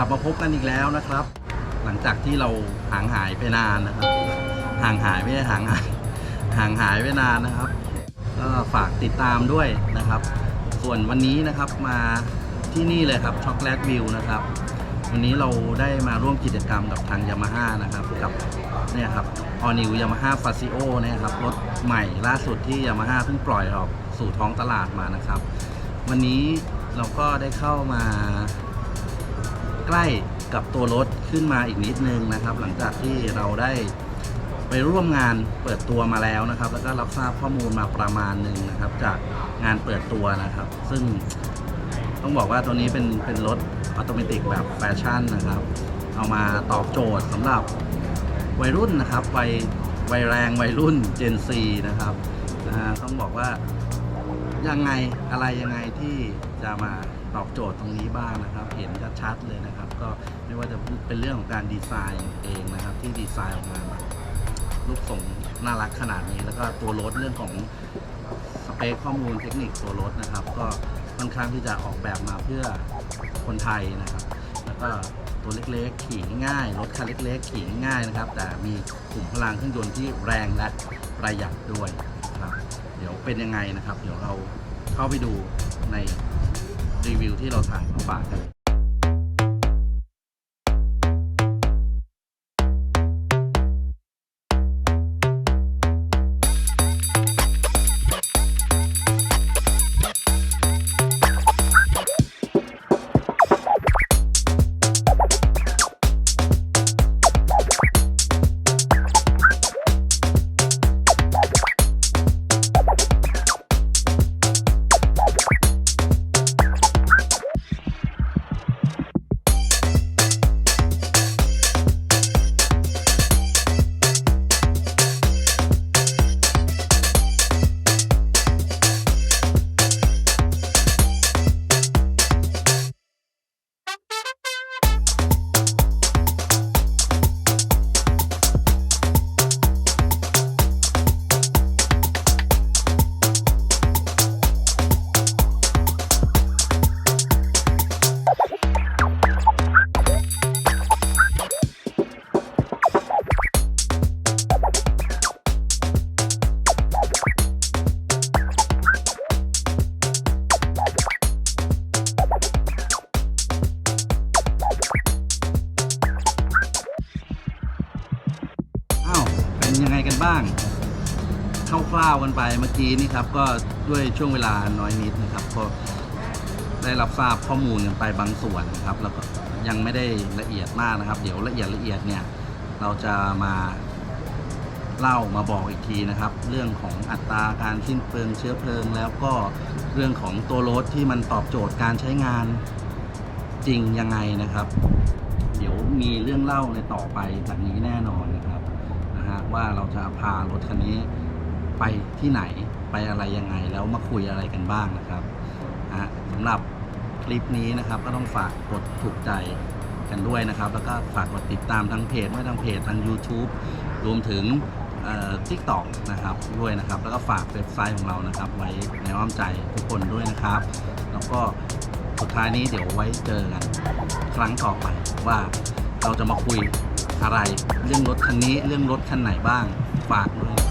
ลับมาพบกันอีกแล้วนะครับ หลังจากที่เราห่างหายไปนานนะครับ ห่างหายไม่ใช่ห่างหายห่างหายไปนานนะครับก็ฝากติดตามด้วยนะครับ ส่วนวันนี้นะครับมาที่นี่เลยครับช็อกโกแลตวิวนะครับ วันนี้เราได้มาร่วมกิจกรรมกับทางยามาฮ่านะครับกับเนี่ยครับออนิวยามาฮ่าฟาซิโอเนี่ยครับรถใหม่ล่าสุดที่ยามาฮ่าเพิ่งปล่อยออกสู่ท้องตลาดมานะครับ วันนี้เราก็ได้เข้ามา ใกล้กับตัวรถขึ้นมาอีกนิดนึงนะครับ หลังจากที่เราได้ไปร่วมงานเปิดตัวมาแล้วนะครับ แล้วก็รับทราบข้อมูลมาประมาณหนึ่งนะครับ จากงานเปิดตัวนะครับ ซึ่งต้องบอกว่าตัวนี้เป็นเป็นรถออโตเมติแบบแฟชั่นนะครับ เอามาตอบโจทย์สำหรับวัยรุ่นนะครับวัยวัยแรงวัยรุ่น Gen Z นะครับต้องบอกว่า ยังไงอะไรยังไงที่จะมาตอบโจทย์ตรงนี้บ้างนะครับ เห็นชัดๆเลยนะครับ ก็ไม่ว่าจะเป็นเรื่องของการดีไซน์เองนะครับ ที่ดีไซน์ออกมาแบบรูปทรงน่ารักขนาดนี้ แล้วก็ตัวรถเรื่องของสเปคข้อมูลเทคนิคตัวรถนะครับ ก็ค่อนข้างที่จะออกแบบมาเพื่อคนไทยนะครับ แล้วก็ตัวเล็กๆ ขี่ง่าย รถคันเล็กๆ ขี่ง่ายนะครับ แต่มีขุมพลังเครื่องยนต์ที่แรงและประหยัดด้วย นะครับ เดี๋ยวเป็นยังไงนะครับ เดี๋ยวเราเข้าไปดูในรีวิวที่เราถ่ายมาฝากกัน บ้างคร่าวๆกันไปเมื่อกี้นี่ครับก็ด้วยช่วงเวลาน้อยนิดนะครับก็ได้รับทราบข้อมูลกันไปบางส่วนนะครับ แล้วก็ยังไม่ได้ละเอียดมากนะครับ เดี๋ยวละเอียดละเอียดเนี่ยเราจะมาเล่ามาบอกอีกทีนะครับ เรื่องของอัตราการสิ้นเปลืองเชื้อเพลิง แล้วก็เรื่องของตัวรถที่มันตอบโจทย์การใช้งานจริงยังไงนะครับ เดี๋ยวมีเรื่องเล่าในต่อไปจากนี้แน่นอนนะครับ ว่าเราจะพารถคันนี้ไปที่ไหนไปอะไรยังไงแล้วมาคุยอะไรกันบ้างนะครับนะฮะสำหรับคลิปนี้นะครับ ก็ต้องฝากกดถูกใจกันด้วยนะครับ แล้วก็ฝากกดติดตามทางเพจไม่ทางเพจทาง YouTube รวมถึงทิกตอกนะครับด้วยนะครับ แล้วก็ฝากเว็บไซต์ของเรานะครับ ไว้ในอ้อมใจทุกคนด้วยนะครับ แล้วก็สุดท้ายนี้เดี๋ยวไว้เจอกัน ครั้งต่อไปว่าเราจะมาคุย อะไร เรื่องรถคันนี้เรื่องรถคันไหนบ้างฝากด้วย